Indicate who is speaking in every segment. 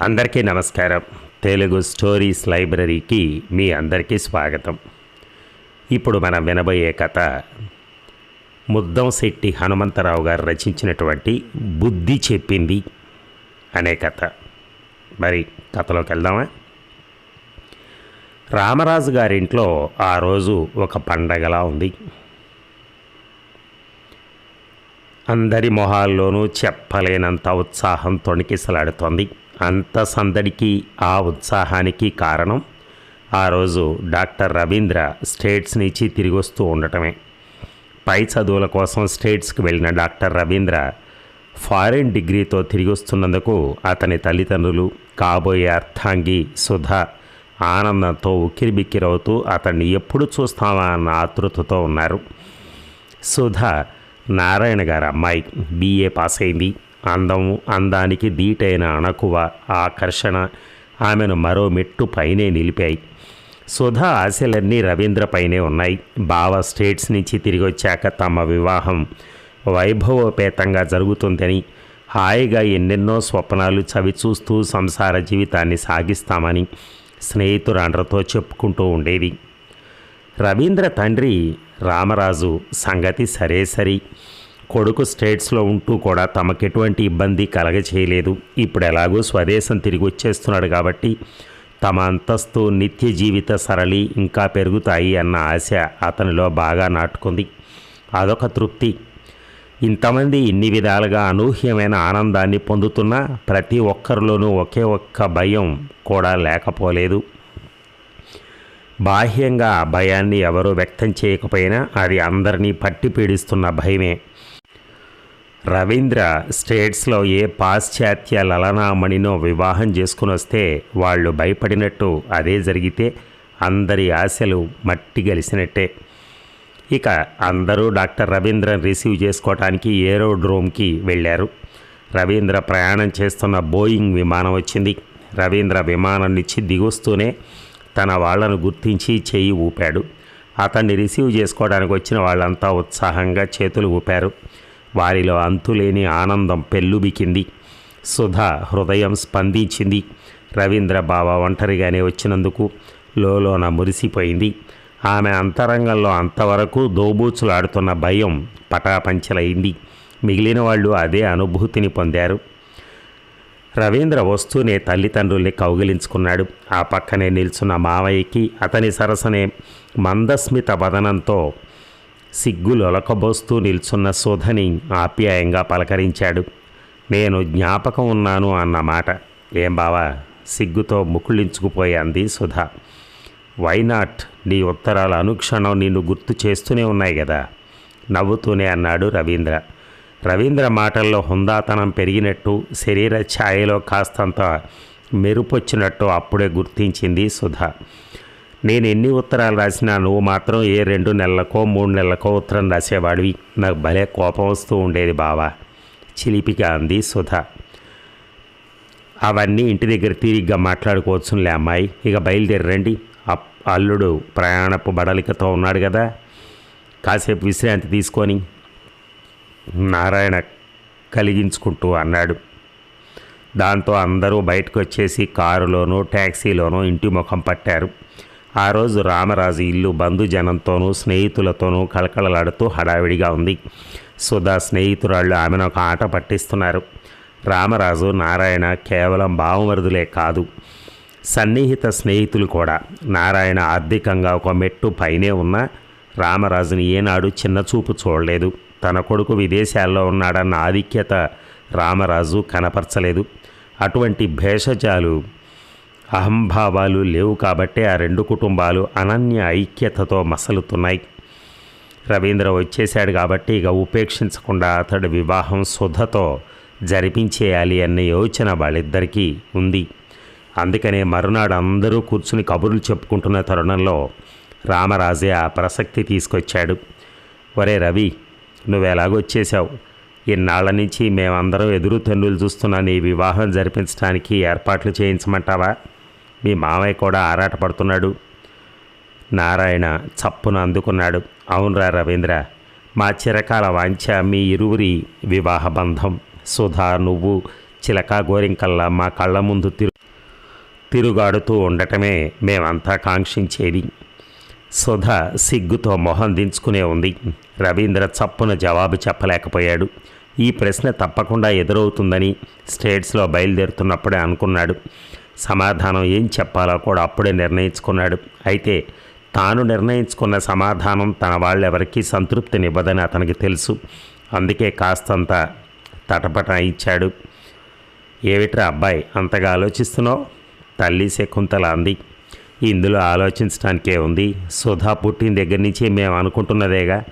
Speaker 1: అందరికీ నమస్కారం. తెలుగు స్టోరీస్ లైబ్రరీకి మీ అందరికీ స్వాగతం. ఇప్పుడు మనం వినబోయే కథ ముద్దం శెట్టి హనుమంతరావు గారు రచించినటువంటి బుద్ధి చెప్పింది అనే కథ. మరి కథలోకి వెళ్దామా? రామరాజు గారింట్లో ఆ రోజు ఒక పండగలా ఉంది. అందరి మొహాల్లోనూ చెప్పలేనంత ఉత్సాహం తొణికిసలాడుతోంది. అంత సందడికి ఆ ఉత్సాహానికి కారణం ఆ రోజు డాక్టర్ రవీంద్ర స్టేట్స్ నుంచి తిరిగి వస్తూ ఉండటమే. పై చదువుల కోసం స్టేట్స్కి వెళ్ళిన డాక్టర్ రవీంద్ర ఫారిన్ డిగ్రీతో తిరిగి వస్తున్నందుకు అతని తల్లిదండ్రులు కాబోయే అర్థాంగి సుధా ఆనందంతో ఉక్కిరిబిక్కిరవుతూ అతన్ని ఎప్పుడు చూస్తామా అన్న ఆతృతతో ఉన్నారు. సుధా నారాయణ గారు అమ్మాయి బీఏ పాస్ అయింది అందము అందానికి దీటైన అణకువ ఆకర్షణ ఆమెను మరో మెట్టు పైనే నిలిపాయి. సుధా ఆశలన్నీ రవీంద్రపైనే ఉన్నాయి. బావ స్టేట్స్ నుంచి తిరిగి వచ్చాక తమ వివాహం వైభవోపేతంగా జరుగుతుందని హాయిగా ఎన్నెన్నో స్వప్నాలు చవిచూస్తూ సంసార జీవితాన్ని సాగిస్తామని స్నేహితురాండ్రతో చెప్పుకుంటూ ఉండేది. రవీంద్ర తండ్రి రామరాజు సంగతి సరే సరి కొడుకు స్టేట్స్లో ఉంటూ కూడా తమకెటువంటి ఇబ్బంది కలగచేయలేదు ఇప్పుడు ఎలాగో స్వదేశం తిరిగి వచ్చేస్తున్నాడు కాబట్టి తమ అంతస్తు నిత్య జీవిత సరళి ఇంకా పెరుగుతాయి అన్న ఆశ అతనిలో బాగా నాటుకుంది. అదొక తృప్తి. ఇంతమంది ఇన్ని విధాలుగా అనూహ్యమైన ఆనందాన్ని పొందుతున్నా ప్రతి ఒక్కరిలోనూ ఒకే ఒక్క భయం కూడా లేకపోలేదు. బాహ్యంగా ఆ భయాన్ని ఎవరూ వ్యక్తం చేయకపోయినా అది అందరినీ పట్టి పీడిస్తున్న భయమే. రవీంద్ర స్టేట్స్లో ఏ పాశ్చాత్య లలనామణినో వివాహం చేసుకుని వస్తే వాళ్ళు భయపడినట్టు అదే జరిగితే అందరి ఆశలు మట్టి గలిసినట్టే. ఇక అందరూ డాక్టర్ రవీంద్రన్ రిసీవ్ చేసుకోవటానికి ఏరోడ్రోమ్కి వెళ్ళారు. రవీంద్ర ప్రయాణం చేస్తున్న బోయింగ్ విమానం వచ్చింది. రవీంద్ర విమానం నుంచి దిగుస్తూనే తన వాళ్ళను గుర్తించి చేయి ఊపాడు. అతన్ని రిసీవ్ చేసుకోవడానికి వచ్చిన వాళ్ళంతా ఉత్సాహంగా చేతులు ఊపారు. వారిలో అంతులేని ఆనందం పెల్లుబికింది సుధా హృదయం స్పందించింది. రవీంద్ర బావ ఒంటరిగానే వచ్చినందుకు లోలోన మురిసిపోయింది. ఆమె అంతరంగంలో అంతవరకు దోబూచులాడుతున్న భయం పటాపంచలైంది. మిగిలిన వాళ్ళు అదే అనుభూతిని పొందారు. రవీంద్ర వస్తూనే తల్లిదండ్రుల్ని కౌగిలించుకున్నాడు. ఆ పక్కనే నిల్చున్న మావయ్యకి అతని సరసనే మందస్మిత వదనంతో సిగ్గులొలకబోస్తూ నిల్చున్న సుధని ఆప్యాయంగా పలకరించాడు. నేను జ్ఞాపకం ఉన్నాను అన్నమాట ఏం బావా సిగ్గుతో ముకుళించుకుపోయాంది సుధ. వైనాట్ నీ ఉత్తరాల అనుక్షణం నిన్ను గుర్తు చేస్తూనే ఉన్నాయి కదా నవ్వుతూనే అన్నాడు రవీంద్ర. రవీంద్ర మాటల్లో హుందాతనం పెరిగినట్టు శరీర ఛాయలో కాస్తంత మెరుపొచ్చినట్టు అప్పుడే గుర్తించింది సుధ. నేను ఎన్ని ఉత్తరాలు రాసినా నువ్వు మాత్రం ఏ రెండు నెలలకో మూడు నెలలకో ఉత్తరం రాసేవాడివి. నాకు భలే కోపం వస్తూ ఉండేది బావా. చిలిపిగా అంది సుధ. అవన్నీ ఇంటి దగ్గర తీరిగ్గా మాట్లాడుకోవచ్చులే అమ్మాయి. ఇక బయలుదేరండి. అప్- అల్లుడు ప్రయాణపు బడలికతో ఉన్నాడు కదా. కాసేపు విశ్రాంతి తీసుకొని నారాయణ కలిగించుకుంటూ అన్నాడు. దాంతో అందరూ బయటకు వచ్చేసి కారులోనూ ట్యాక్సీలోనూ ఇంటి ముఖం పట్టారు. ఆ రోజు రామరాజు ఇల్లు బంధుజనంతోనూ స్నేహితులతోనూ కళకళలాడుతూ హడావిడిగా ఉంది. సుధా స్నేహితురాళ్ళు ఆమెను ఒక ఆట పట్టిస్తున్నారు. రామరాజు నారాయణ కేవలం భావమరుదులే కాదు సన్నిహిత స్నేహితులు కూడా. నారాయణ ఆర్థికంగా ఒక మెట్టు పైనే ఉన్న రామరాజుని ఏనాడు చిన్నచూపు చూడలేదు. తన కొడుకు విదేశాల్లో ఉన్నాడన్న ఆధిక్యత రామరాజు కనపరచలేదు. అటువంటి భేషజాలు అహంభావాలు లేవు కాబట్టే ఆ రెండు కుటుంబాలు అనన్య ఐక్యతతో మసలుతున్నాయి. రవీంద్ర వచ్చేశాడు కాబట్టి ఇక ఉపేక్షించకుండా అతడి వివాహం సుధతో జరిపించేయాలి అన్న యోచన వాళ్ళిద్దరికీ ఉంది. అందుకనే మరునాడు అందరూ కూర్చుని కబుర్లు చెప్పుకుంటున్న తరుణంలో రామరాజే ఆ ప్రసక్తి తీసుకొచ్చాడు. ఒరే రవి నువ్వు ఎలాగొచ్చేసావు ఇన్నాళ్ళ నుంచి మేమందరం ఎదురు తన్నులు చూస్తున్న నీ వివాహం జరిపించడానికి ఏర్పాట్లు చేయించమంటావా? మీ మామయ్య కూడా ఆరాటపడుతున్నాడు. నారాయణ చప్పున అందుకున్నాడు. అవునరా రవీంద్ర మా చిరకాల వాంఛ మీ ఇరువురి వివాహ బంధం. సుధా నువ్వు చిలక గోరింకల్లా మా కళ్ళ ముందు తిరు తిరుగాడుతూ ఉండటమే మేమంతా కాంక్షించేది. సుధ సిగ్గుతో మొహం దించుకునే ఉంది. రవీంద్ర చప్పున జవాబు చెప్పలేకపోయాడు. ఈ ప్రశ్న తప్పకుండా ఎదురవుతుందని స్టేట్స్లో బయలుదేరుతున్నప్పుడే అనుకున్నాడు. సమాధానం ఏం చెప్పాలో కూడా అప్పుడే నిర్ణయించుకున్నాడు. అయితే తాను నిర్ణయించుకున్న సమాధానం తన వాళ్ళెవరికీ సంతృప్తినివ్వదని అతనికి తెలుసు. అందుకే కాస్తంత తటపట ఇచ్చాడు. ఏమిట్రా అబ్బాయి అంతగా ఆలోచిస్తున్నావు? తల్లి శకుంతల అంది. ఇందులో ఆలోచించడానికే ఉంది. సుధా పుట్టిన దగ్గర నుంచి మేము అనుకుంటున్నదేగా.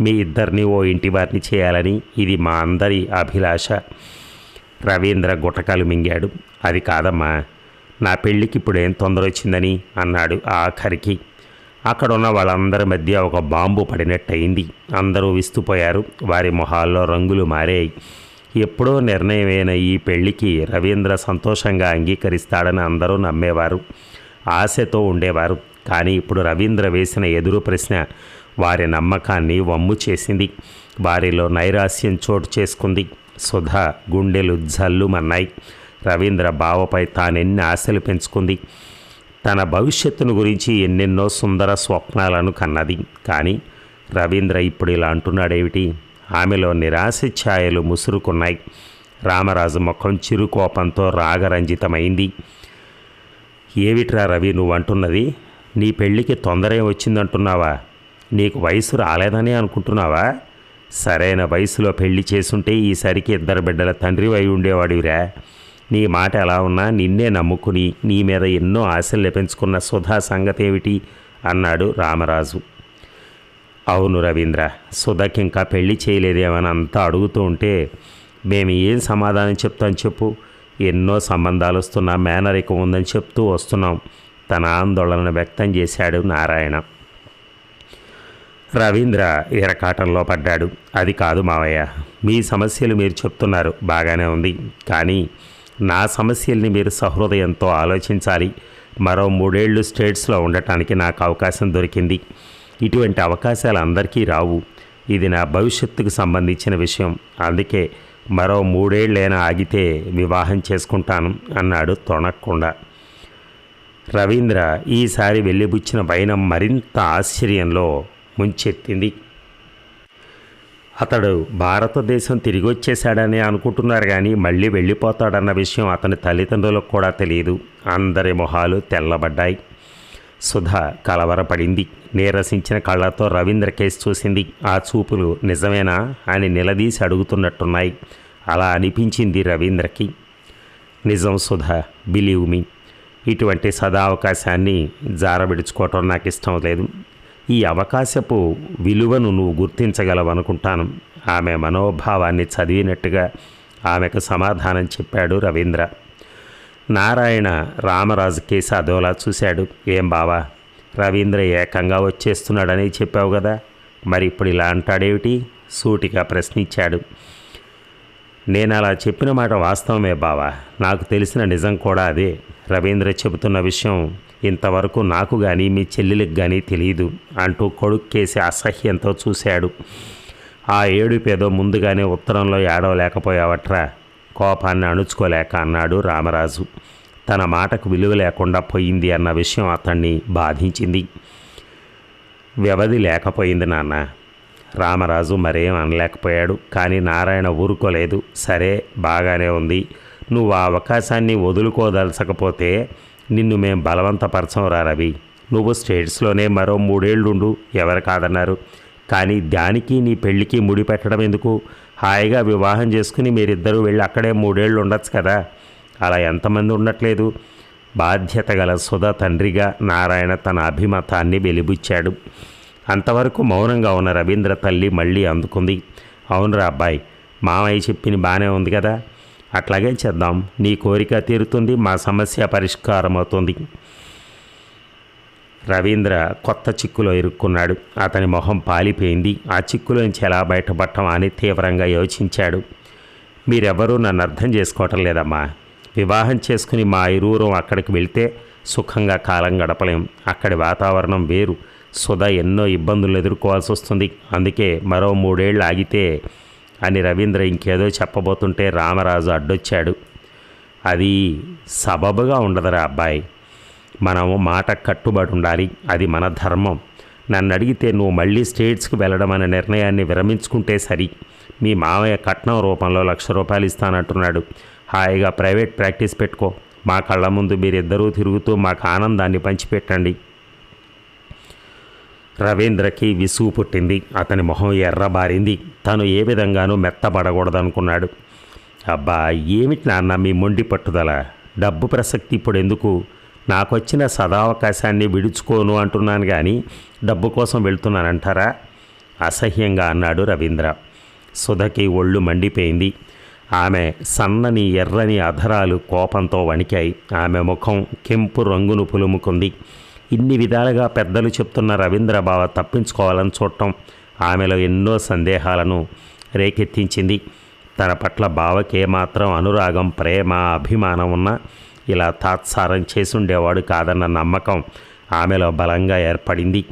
Speaker 1: మీ ఇద్దరిని ఓ ఇంటి వారిని చేయాలని ఇది మా అందరి అభిలాష. రవీంద్ర గుటకాలు మింగాడు. అది కాదమ్మా. నా పెళ్ళికి ఇప్పుడు ఏం తొందర వచ్చిందని అన్నాడు ఆఖరికి. అక్కడ ఉన్న వాళ్ళందరి మధ్య ఒక బాంబు పడినట్టయింది. అందరూ విస్తుపోయారు. వారి మొహాల్లో రంగులు మారాయి. ఎప్పుడో నిర్ణయమైన ఈ పెళ్ళికి రవీంద్ర సంతోషంగా అంగీకరిస్తాడని అందరూ నమ్మేవారు. ఆశతో ఉండేవారు. కానీ ఇప్పుడు రవీంద్ర వేసిన ఎదురు ప్రశ్న వారి నమ్మకాన్ని వమ్ము చేసింది. వారిలో నైరాస్యం చోటు చేసుకుంది. సుధా గుండెలు జల్లుమన్నాయి. రవీంద్ర బావపై తానెన్ని ఆశలు పెంచుకుంది. తన భవిష్యత్తును గురించి ఎన్నెన్నో సుందర స్వప్నాలను కన్నది. కానీ రవీంద్ర ఇప్పుడు ఇలా అంటున్నాడేమిటి? ఆమెలో నిరాశ ఛాయలు ముసురుకున్నాయి. రామరాజు ముఖం చిరుకోపంతో రాగరంజితమైంది. ఏమిట్రా రవి నువ్వు అంటున్నది? నీ పెళ్ళికి తొందర వచ్చిందంటున్నావా? నీకు వయసు రాలేదని అనుకుంటున్నావా? సరైన వయసులో పెళ్ళి చేసుంటే ఈసరికి ఇద్దరు బిడ్డల తండ్రి అయి ఉండేవాడివిరా. నీ మాట ఎలా ఉన్నా నిన్నే నమ్ముకుని నీ మీద ఎన్నో ఆశలు పెంచుకున్న సుధా సంగతి ఏమిటి అన్నాడు రామరాజు. అవును రవీంద్ర సుధకి ఇంకా పెళ్ళి చేయలేదేమని అంతా అడుగుతూ ఉంటే మేము ఏం సమాధానం చెప్తాం చెప్పు? ఎన్నో సంబంధాలు వస్తున్నా మేనరికం ఉందని చెప్తూ వస్తున్నాం. తన ఆందోళన వ్యక్తం చేశాడు నారాయణ. రవీంద్ర ఎరకాటంలో పడ్డాడు. అది కాదు మావయ్య మీ సమస్యలు మీరు చెప్తున్నారు బాగానే ఉంది. కానీ నా సమస్యల్ని మీరు సహృదయంతో ఆలోచించాలి. మరో మూడేళ్ళు స్టేట్స్లో ఉండటానికి నాకు అవకాశం దొరికింది. ఇటువంటి అవకాశాలు అందరికీ రావు. ఇది నా భవిష్యత్తుకు సంబంధించిన విషయం. అందుకే మరో మూడేళ్ళైనా ఆగితే వివాహం చేసుకుంటాను అన్నాడు తొణక్కుండా. రవీంద్ర ఈసారి వెళ్ళిబుచ్చిన వైనం మరింత ఆశ్చర్యంలో ముంచెత్తింది. అతడు భారతదేశం తిరిగి వచ్చేశాడని అనుకుంటున్నారు కానీ మళ్ళీ వెళ్ళిపోతాడన్న విషయం అతని తల్లిదండ్రులకు కూడా తెలియదు. అందరి మొహాలు తెల్లబడ్డాయి. సుధ కలవరపడింది. నీరసించిన కళ్ళతో రవీంద్ర కేసు చూసింది. ఆ చూపులు నిజమేనా అని నిలదీసి అడుగుతున్నట్టున్నాయి. అలా అనిపించింది రవీంద్రకి. నిజం సుధ బిలీవ్ మీ ఇటువంటి సదావకాశాన్ని జారబిడుచుకోవటం నాకు ఇష్టం లేదు. ఈ అవకాశపు విలువను నువ్వు గుర్తించగలవనుకుంటాను. ఆమె మనోభావాన్ని చదివినట్టుగా ఆమెకు సమాధానం చెప్పాడు రవీంద్ర. నారాయణ రామరాజు కేసు అదోలా చూశాడు. ఏం బావా రవీంద్ర ఏకంగా వచ్చేస్తున్నాడని చెప్పావు కదా. మరి ఇప్పుడు ఇలా అంటాడేమిటి? సూటిగా ప్రశ్నించాడు. నేను అలా చెప్పిన మాట వాస్తవమే బావా. నాకు తెలిసిన నిజం కూడా అదే. రవీంద్ర చెబుతున్న విషయం ఇంతవరకు నాకు కానీ మీ చెల్లెలకు కానీ తెలియదు అంటూ కొడుక్కేసి అసహ్యంతో చూశాడు. ఆ ఏడుపేదో ముందుగానే ఉత్తరంలో ఏడవలేకపోయావట్రా? కోపాన్ని అణుచుకోలేక అన్నాడు రామరాజు. తన మాటకు విలువ లేకుండా పోయింది అన్న విషయం అతన్ని బాధించింది. వ్యవధి లేకపోయింది నాన్న. రామరాజు మరేం అనలేకపోయాడు కానీ నారాయణ ఊరుకోలేదు. సరే బాగానే ఉంది. నువ్వు ఆ అవకాశాన్ని వదులుకోదలచకపోతే నిన్ను మేం బలవంతపరచంరా రవి. నువ్వు స్టేట్స్లోనే మరో మూడేళ్ళుండు ఎవరు కాదన్నారు. కానీ దానికి నీ పెళ్ళికి ముడి పెట్టడం ఎందుకు? హాయిగా వివాహం చేసుకుని మీరిద్దరూ వెళ్ళి అక్కడే మూడేళ్ళు ఉండొచ్చు కదా. అలా ఎంతమంది ఉండట్లేదు? బాధ్యత గల సుధ తండ్రిగా నారాయణ తన అభిమతాన్ని వెలిబుచ్చాడు. అంతవరకు మౌనంగా ఉన్న రవీంద్ర తల్లి మళ్ళీ అందుకుంది. అవునురా అబ్బాయి మామయ్య చెప్పింది బాగానే ఉంది కదా. అట్లాగే చేద్దాం. నీ కోరిక తీరుతుంది మా సమస్య పరిష్కారం అవుతుంది రవీంద్ర కొత్త చిక్కులో ఇరుక్కున్నాడు. అతని మొహం పాలిపోయింది. ఆ చిక్కులోంచి ఎలా బయటపడటం అని తీవ్రంగా యోచించాడు. మీరెవరూ నన్ను అర్థం చేసుకోవటం లేదమ్మా. వివాహం చేసుకుని మా ఇరువురం అక్కడికి వెళ్తే సుఖంగా కాలం గడపలేం. అక్కడి వాతావరణం వేరు. సుధ ఎన్నో ఇబ్బందులు ఎదుర్కోవాల్సి వస్తుంది అందుకే మరో మూడేళ్ళు ఆగితే అని రవీంద్ర ఇంకేదో చెప్పబోతుంటే రామరాజు అడ్డొచ్చాడు. అది సబబుగా ఉండదురా అబ్బాయి. మనం మాట కట్టుబడి ఉండాలి అది మన ధర్మం. నన్ను అడిగితే నువ్వు మళ్ళీ స్టేట్స్కి వెళ్ళడం అనే నిర్ణయాన్ని విరమించుకుంటే సరి. మీ మామయ్య కట్నం రూపంలో లక్ష రూపాయలు ఇస్తానంటున్నాడు. హాయిగా ప్రైవేట్ ప్రాక్టీస్ పెట్టుకో. మా కళ్ళ ముందు మీరిద్దరూ తిరుగుతూ మాకు ఆనందాన్ని పంచిపెట్టండి. రవీంద్రకి విసుగు పుట్టింది. అతని మొహం ఎర్రబారింది. తను ఏ విధంగానూ మెత్తబడకూడదనుకున్నాడు అబ్బా ఏమిటి నాన్న మీ మొండి పట్టుదల? డబ్బు ప్రసక్తి ఇప్పుడు ఎందుకు నాకొచ్చిన సదావకాశాన్ని విడుచుకోను అంటున్నాను కానీ డబ్బు కోసం వెళ్తున్నానంటారా? అసహ్యంగా అన్నాడు రవీంద్ర. సుధకి ఒళ్ళు మండిపోయింది. ఆమె సన్నని ఎర్రని అధరాలు కోపంతో వణికాయి. ఆమె ముఖం కెంపు రంగును పులుముకుంది. ఇన్ని విధాలుగా పెద్దలు చెప్తున్న రవీంద్ర బావ తప్పించుకోవాలని చూడటం ఆమెలో ఎన్నో సందేహాలను రేకెత్తించింది. తన పట్ల బావకేమాత్రం అనురాగం ప్రేమ అభిమానం ఉన్నా ఇలా తాత్సారం చేసుండేవాడు కాదన్న నమ్మకం ఆమెలో బలంగా ఏర్పడింది.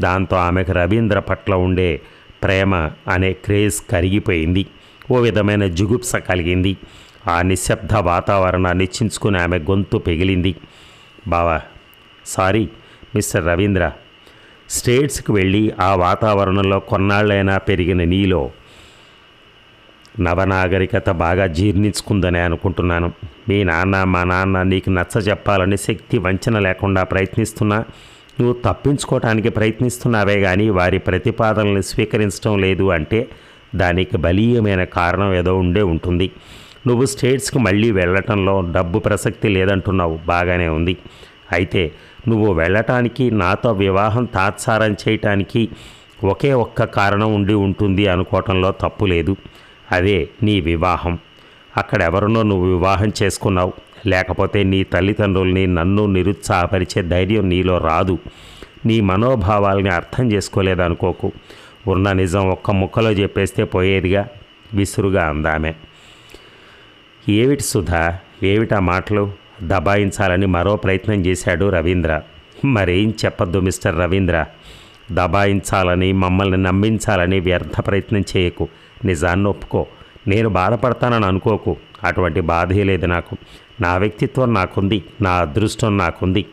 Speaker 1: దాంతో ఆమెకు రవీంద్ర పట్ల ఉండే ప్రేమ అనే క్రేజ్ కరిగిపోయింది. ఓ విధమైన జుగుప్స కలిగింది. ఆ నిశ్శబ్ద వాతావరణాన్ని చించుకుని ఆమె గొంతు పెగిలింది. బావా సారీ మిస్టర్ రవీంద్ర. స్టేట్స్కి వెళ్ళి ఆ వాతావరణంలో కొన్నాళ్ళైనా పెరిగిన నీలో నవనాగరికత బాగా జీర్ణించుకుందని అనుకుంటున్నాను. మీ నాన్న మా నాన్న నీకు నచ్చ చెప్పాలని శక్తి వంచన లేకుండా ప్రయత్నిస్తున్నా. నువ్వు తప్పించుకోవటానికి ప్రయత్నిస్తున్నావే కానీ వారి ప్రతిపాదనలు స్వీకరించడం లేదు అంటే దానికి బలీయమైన కారణం ఏదో ఉండే ఉంటుంది. నువ్వు స్టేట్స్కి మళ్ళీ వెళ్ళటంలో డబ్బు ప్రసక్తి లేదంటున్నావు. బాగానే ఉంది. అయితే నువ్వు వెళ్ళటానికి నాతో వివాహం తాత్సారం చేయటానికి ఒకే ఒక్క కారణం ఉండి ఉంటుంది అనుకోవటంలో తప్పు లేదు. అదే నీ వివాహం. అక్కడ ఎవరినో నువ్వు వివాహం చేసుకున్నావు. లేకపోతే నీ తల్లిదండ్రుల్ని నన్ను నిరుత్సాహపరిచే ధైర్యం నీలో రాదు. నీ మనోభావాల్ని అర్థం చేసుకోలేదనుకోకు ఉన్న నిజం ఒక్క ముక్కలో చెప్పేస్తే పోయేదిగా? విసురుగా అందామే. ఏమిటి సుధా? ఏమిటా మాటలు? దబాయించాలని మరో ప్రయత్నం చేశాడు రవీంద్ర. మరేం చెప్పొద్దు మిస్టర్ రవీంద్ర. దబాయించాలని మమ్మల్ని నమ్మించాలని వ్యర్థ ప్రయత్నం చేయకు. నిజాన్ని ఒప్పుకో. నేను బాధపడతానని అనుకోకు. అటువంటి బాధే లేదు నాకు. నా వ్యక్తిత్వం నాకుంది. నా అదృష్టం నాకుంది.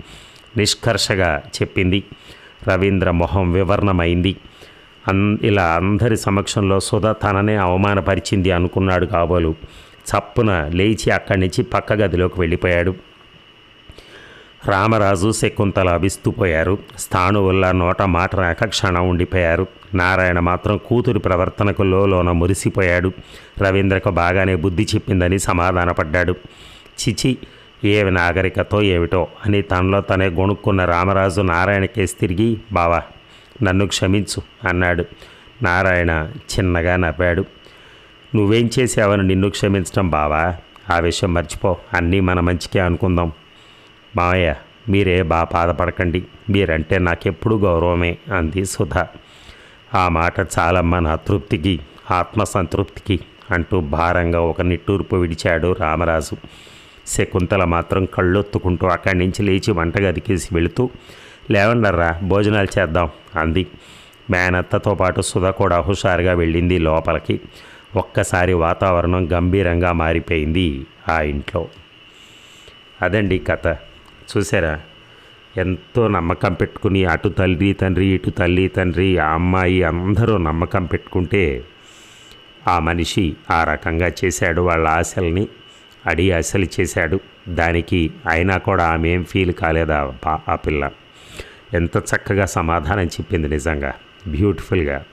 Speaker 1: నిష్కర్షగా చెప్పింది. రవీంద్ర మొహం వివరణమైంది. అన్ ఇలా అందరి సమక్షంలో సుధ తననే అవమానపరిచింది అనుకున్నాడు కాబోలు చప్పున లేచి అక్కడి నుంచి పక్క గదిలోకి వెళ్ళిపోయాడు. రామరాజు శకుంతల అభిస్తుపోయారు స్థానువుల నోట మాట రాక క్షణం ఉండిపోయారు. నారాయణ మాత్రం కూతురి ప్రవర్తనకు లోన మురిసిపోయాడు. రవీంద్రకు బాగానే బుద్ధి చెప్పిందని సమాధానపడ్డాడు. చిచి ఏ నాగరికతో ఏమిటో అని తనలో తనే గొణుక్కున్న రామరాజు నారాయణకేసి తిరిగి బావా నన్ను క్షమించు అన్నాడు. నారాయణ చిన్నగా నవ్వాడు. నువ్వేం చేసావని నిన్ను క్షమించడం బావా? ఆ విషయం మర్చిపో. అన్నీ మన మంచికే అనుకుందాం. మావయ్య మీరే బా బాధపడకండి. మీరంటే నాకెప్పుడు గౌరవమే అంది సుధ. ఆ మాట చాలమ్మ నా తృప్తికి ఆత్మసంతృప్తికి అంటూ భారంగా ఒక నిట్టూర్పు విడిచాడు రామరాజు. శకుంతల మాత్రం కళ్ళొత్తుకుంటూ అక్కడి నుంచి లేచి వంటగదికేసి వెళుతూ లేవండర్రా భోజనాలు చేద్దాం అంది. మేనత్తతో పాటు సుధ కూడా హుషారుగా వెళ్ళింది లోపలికి. ఒక్కసారి వాతావరణం గంభీరంగా మారిపోయింది ఆ ఇంట్లో. అదండి కథ. చూసారా ఎంతో నమ్మకం పెట్టుకుని అటు తల్లి తండ్రి ఇటు తల్లి తండ్రి ఆ అమ్మాయి అందరూ నమ్మకం పెట్టుకుంటే ఆ మనిషి ఆ రకంగా చేశాడు. వాళ్ళ ఆశల్ని అడి ఆశలు చేశాడు. దానికి అయినా కూడా ఆమె ఏం ఫీల్ కాలేదా ఆ పిల్ల? ఎంత చక్కగా సమాధానం చెప్పింది నిజంగా. బ్యూటిఫుల్గా.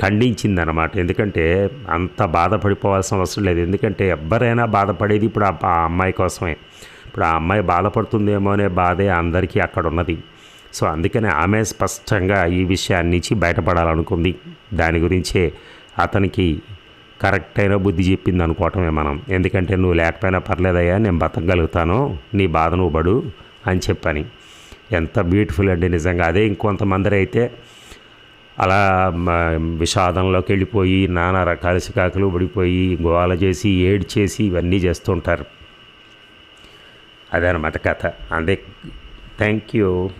Speaker 1: ఖండించింది అనమాట ఎందుకంటే అంత బాధపడిపోవాల్సిన అవసరం లేదు. ఎందుకంటే ఎవరైనా బాధపడేది ఇప్పుడు ఆ ఆ అమ్మాయి కోసమే. ఇప్పుడు ఆ అమ్మాయి బాధపడుతుందేమో అనే బాధే అందరికీ అక్కడ ఉన్నది సో అందుకనే ఆమె స్పష్టంగా ఈ విషయాన్ని నుంచి బయటపడాలనుకుంది. దాని గురించే అతనికి కరెక్ట్ అయిన బుద్ధి చెప్పింది అనుకోవటమే మనం. ఎందుకంటే నువ్వు లేకపోయినా పర్లేదయ్యా నేను బతకగలుగుతాను నీ బాధ నువ్వు పడు అని చెప్పని. ఎంత బ్యూటిఫుల్ అండి నిజంగా. అదే ఇంకొంతమంది అయితే అలా విషాదంలోకి వెళ్ళిపోయి నానా రకాల సికాకులు పడిపోయి గోవాల చేసి ఏడ్ చేసి ఇవన్నీ చేస్తుంటారు. అదనమాట కథ. అదే థ్యాంక్ యూ.